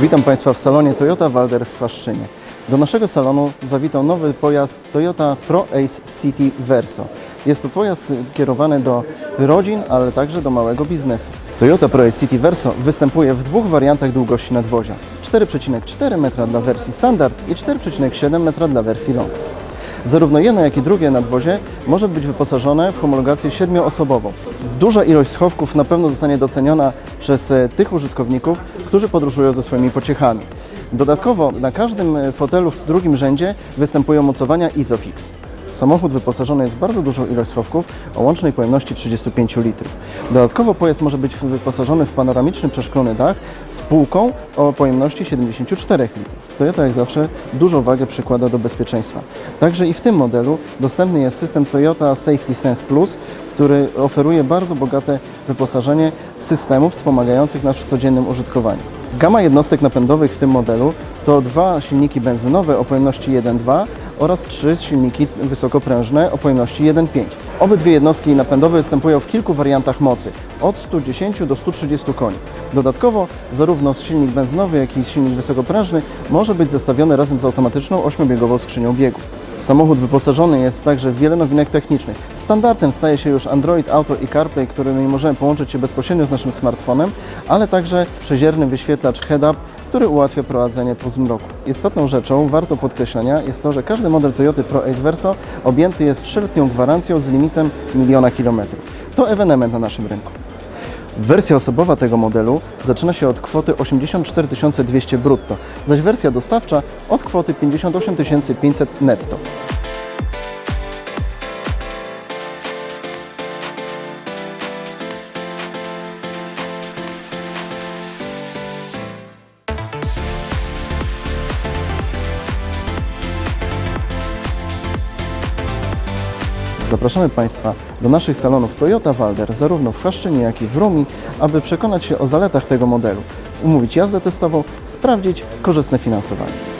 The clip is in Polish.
Witam Państwa w salonie Toyota Walder w Faszczynie. Do naszego salonu zawitał nowy pojazd Toyota Pro Ace City Verso. Jest to pojazd kierowany do rodzin, ale także do małego biznesu. Toyota Pro Ace City Verso występuje w dwóch wariantach długości nadwozia. 4,4 metra dla wersji standard i 4,7 metra dla wersji long. Zarówno jedno, jak i drugie nadwozie może być wyposażone w homologację siedmioosobową. Duża ilość schowków na pewno zostanie doceniona przez e, tych użytkowników, którzy podróżują ze swoimi pociechami. Dodatkowo na każdym e, fotelu w drugim rzędzie występują mocowania Isofix. Samochód wyposażony jest w bardzo dużą ilość schowków o łącznej pojemności 35 litrów. Dodatkowo pojazd może być wyposażony w panoramiczny przeszklony dach z półką o pojemności 74 litrów. Toyota jak zawsze dużą wagę przykłada do bezpieczeństwa. Także i w tym modelu dostępny jest system Toyota Safety Sense Plus, który oferuje bardzo bogate wyposażenie systemów wspomagających nas w codziennym użytkowaniu. Gama jednostek napędowych w tym modelu to dwa silniki benzynowe o pojemności 1.2 oraz trzy silniki wysokoprężne o pojemności 1.5. Obydwie jednostki napędowe występują w kilku wariantach mocy, od 110 do 130 koni. Dodatkowo zarówno silnik benzynowy, jak i silnik wysokoprężny może być zestawiony razem z automatyczną 8-biegową skrzynią biegów. Samochód wyposażony jest także w wiele nowinek technicznych. Standardem staje się już Android Auto i CarPlay, którymi możemy połączyć się bezpośrednio z naszym smartfonem, ale także przezierny wyświetlacz head-up, który ułatwia prowadzenie po zmroku. Istotną rzeczą, warto podkreślenia, jest to, że każdy model Toyota Pro Ace Verso objęty jest 3-letnią gwarancją z limitem miliona kilometrów. To ewenement na naszym rynku. Wersja osobowa tego modelu zaczyna się od kwoty 84 200 brutto, zaś wersja dostawcza od kwoty 58 500 netto. Zapraszamy Państwa do naszych salonów Toyota Walder, zarówno w Chaszczynie, jak i w Rumi, aby przekonać się o zaletach tego modelu, umówić jazdę testową, sprawdzić korzystne finansowanie.